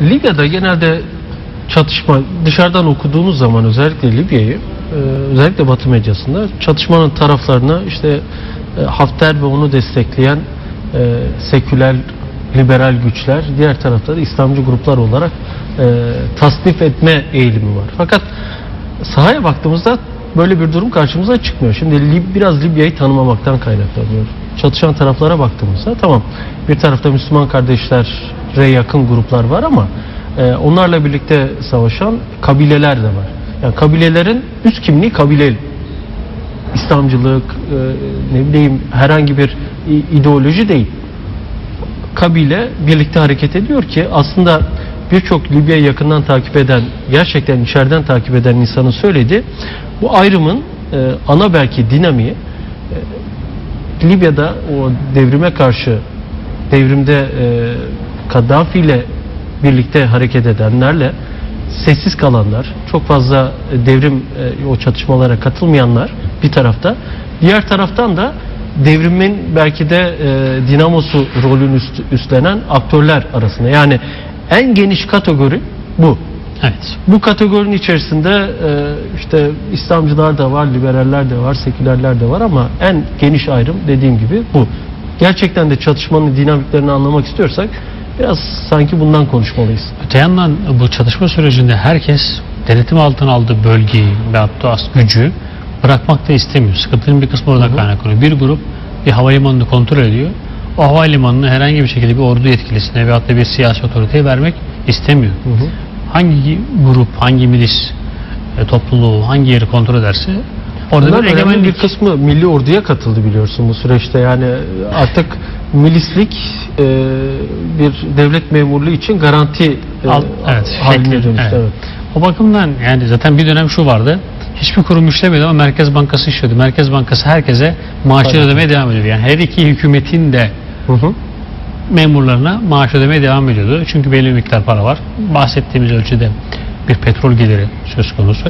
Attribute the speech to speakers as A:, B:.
A: Libya'da genelde çatışma dışarıdan okuduğunuz zaman özellikle Libya'yı e, özellikle Batı medyasında çatışmanın taraflarına işte e, Hafter ve onu destekleyen e, seküler liberal güçler diğer tarafta da İslamcı gruplar olarak tasnif etme eğilimi var. Fakat sahaya baktığımızda böyle bir durum karşımıza çıkmıyor. Şimdi biraz Libya'yı tanımamaktan kaynaklanıyor. Çatışan taraflara baktığımızda tamam bir tarafta Müslüman kardeşlere yakın gruplar var ama e, onlarla birlikte savaşan kabileler de var. Yani kabilelerin üst kimliği kabile İslamcılık, e, ne bileyim herhangi bir ideoloji değil. Kabile birlikte hareket ediyor ki aslında birçok Libya'yı yakından takip eden, gerçekten içeriden takip eden insanın söylediği bu ayrımın e, ana belki dinamiği e, Libya'da o devrime karşı devrimde e, Kaddafi ile birlikte hareket edenlerle sessiz kalanlar, çok fazla e, devrim e, o çatışmalara katılmayanlar bir tarafta, diğer taraftan da devrimin belki de e, dinamosu rolünü üst- üstlenen aktörler arasında. Yani en geniş kategori bu.
B: Evet.
A: Bu kategorinin içerisinde e, işte İslamcılar da var, liberaller de var, sekülerler de var ama en geniş ayrım dediğim gibi bu. Gerçekten de çatışmanın dinamiklerini anlamak istiyorsak biraz sanki bundan konuşmalıyız.
B: Öte yandan bu çatışma sürecinde herkes denetim altına aldığı bölgeyi ve hatta gücü bırakmak da istemiyor. Sıkıntının bir kısmı oradan kaynaklanıyor. Bir grup bir havalimanını kontrol ediyor. O havalimanını herhangi bir şekilde bir ordu yetkilisine ve hatta bir siyasi otoriteye vermek istemiyor. Hangi grup, hangi milis e, topluluğu, hangi yeri kontrol ederse orada
A: Bunlar
B: bir
A: önemli bir
B: egemenlik
A: kısmı milli orduya katıldı biliyorsun bu süreçte. Yani artık milislik e, bir devlet memurluğu için garanti e,
B: Al- evet,
A: haline
B: şekli,
A: dönüştü.
B: evet.
A: Evet.
B: O bakımdan yani zaten bir dönem şu vardı. Hiçbir kurum işlemedi ama Merkez Bankası işliyordu. Merkez Bankası herkese maaşları ödemeye devam ediyordu. Yani her iki hükümetin de
A: Hı hı.
B: memurlarına maaş ödemeye devam ediyordu. Çünkü belli bir miktar para var. Bahsettiğimiz ölçüde bir petrol geliri söz konusu.